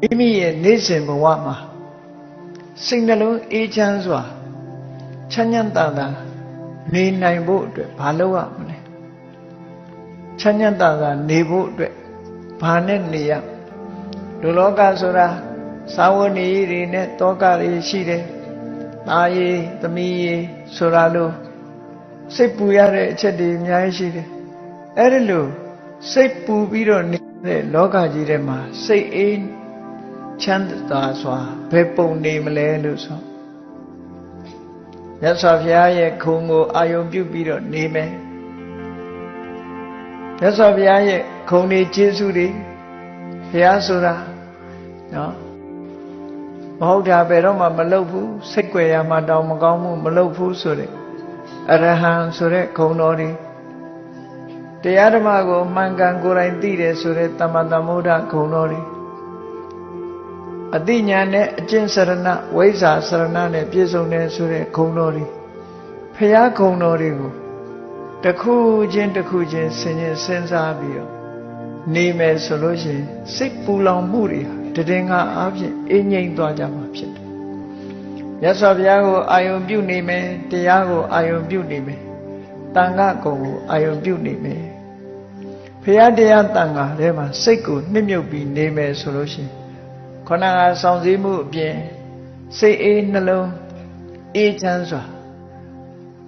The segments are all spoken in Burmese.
မိမိရဲ့နေ့စဉ်ဘဝမှာစိတ်နှလုံးအေးချမ်းစွာချမ်းချမ်းသာသာနေနိုင်ဖို့အတွက်ဘာလုပ်ရမလဲချမ်းချမ်းသာသာနေဖို့အတွက်ဘာနဲ့နေရလူလောကဆိုတာသာဝဏီတွေနဲ့တောကတွေရှိတယ်။ตาရည်သမီးရည်ဆိုတာလို့စိတ်ပူရတဲ့အချက်တွေအများကြီးရှိတယ်။အဲ့ဒီလိုစိတ်ပူပြီးတော့နေတဲ့လောကကြီးထဲမှာစိတ်အေး ချမ်းသာစွာဘယ်ပုံနေမလဲလို့ဆိုမြတ်စွာဘုရားရဲ့ခုံကိုအာယုံပြုပြီးတော့နေမယ်မြတ်စွာဘုရားရဲ့ခုံနေကျေးဇူးတွေဘုရားဆိုတာနော်မဟုတ်တာဘယ်တော့မှမလုပ်ဘူးစိတ်ကြွယ်ရမှတောင်မကောင်းဘူးမလုပ်ဘူးဆိုတဲ့အရဟံဆိုတဲ့ခုံတော်တွေတရားဓမ္မကိုမှန်ကန်ကိုယ်တိုင်သိတယ်ဆိုတဲ့တမ္မတမ္မုဒ္ဒခုံတော်တွေ အတိညာနဲ့အကျင့်စရဏဝိဇ္ဇာစရဏနဲ့ပြည့်စုံတယ်ဆိုတဲ့ခုံတော်တွေဖရာခုံတော်တွေကိုတစ်ခုချင်းတစ်ခုချင်းဆင်ញင်စဉ်းစားပြီးတော့နေမယ်ဆိုလို့ရှိရင်စိတ်ပူလောင်မှုတွေဟာတည်ငါအားဖြင့်အငြိမ့်သွားကြမှာဖြစ်တယ်မြတ်စွာဘုရားကိုအာယုံပြုနေမယ်တရားကိုအာယုံပြုနေမယ်တန်ခါကုံကိုအာယုံပြုနေမယ်ဖရာတရားတန်ခါထဲမှာစိတ်ကိုနှစ်မြုပ်ပြီးနေမယ်ဆိုလို့ရှိရင် ခန္ဓာကစောင့်စည်းမှုအပြင်စိတ်အေးနှလုံးအေးချမ်းစွာ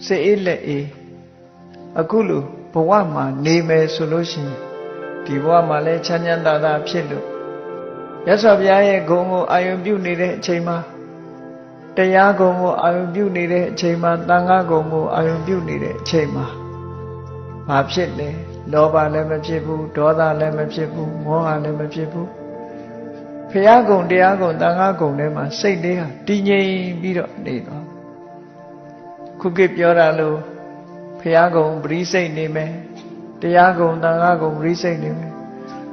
စိတ်အေးလက်အေးအခုလိုဘဝမှာနေမယ်ဆိုလို့ရှိရင်ဒီဘဝမှာလည်းချမ်းချမ်းသာသာဖြစ်လို့ရသော်ဘုရားရဲ့ဂုဏ်ကိုအာယုံပြုနေတဲ့အချိန်မှာတရားဂုဏ်ကိုအာယုံပြုနေတဲ့အချိန်မှာတန်ခါဂုဏ်ကိုအာယုံပြုနေတဲ့အချိန်မှာဘာဖြစ်လဲလောဘလည်းမဖြစ်ဘူးဒေါသလည်းမဖြစ်ဘူးမောဟလည်းမဖြစ်ဘူး ဖရာဂုံတရားဂုံတန်ခါဂုံထဲမှာစိတ်လေးဟာတည်ငြိမ်ပြီးတော့နေတော့ခုခေတ်ပြောတာလို့ဖရာဂုံပရိစိတ်နေမယ်တရားဂုံတန်ခါဂုံပရိစိတ်နေမယ်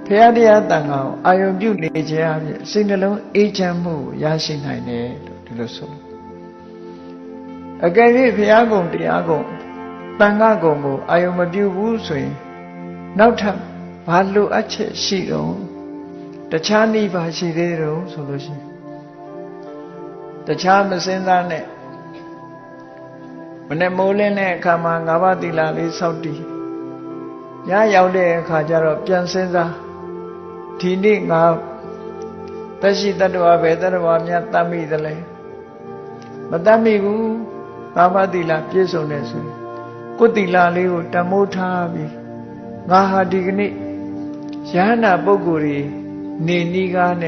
ဖရာတရားတန်ခါကိုအာယုံပြုနေခြင်းအပြင်စိတ်နှလုံးအေးချမ်းမှုကိုရရှိနိုင်တယ်လို့ဒီလိုဆိုအကယ်၍ဖရာဂုံတရားဂုံတန်ခါဂုံကိုအာယုံမပြုဘူးဆိုရင်နောက်ထပ်ဘာလိုအပ်ချက်ရှိတော့ တခြားနိဗ္ဗာန်ရှိသေးတယ်ဆိုလို့ရှိရင်တခြားမစင်းသားနဲ့မနဲ့မိုးလင်းတဲ့အခါမှာငါးပါးသီလလေးစောင့်တည်ညရောက်တဲ့အခါကျတော့ပြန်စင်းစားဒီနေ့ငါတက်ရှိတတ္တဝါပဲတတ္တဝါများတတ်မိသလဲမတတ်မိဘူးငါးပါးသီလပြည့်စုံတယ်ဆိုရင်ကိုယ်သီလလေးကိုတမိုးထားပြီးငါဟာဒီကနေ့ယဟနာပုဂ္ဂိုလ်ကြီး နေနီးကားနဲ့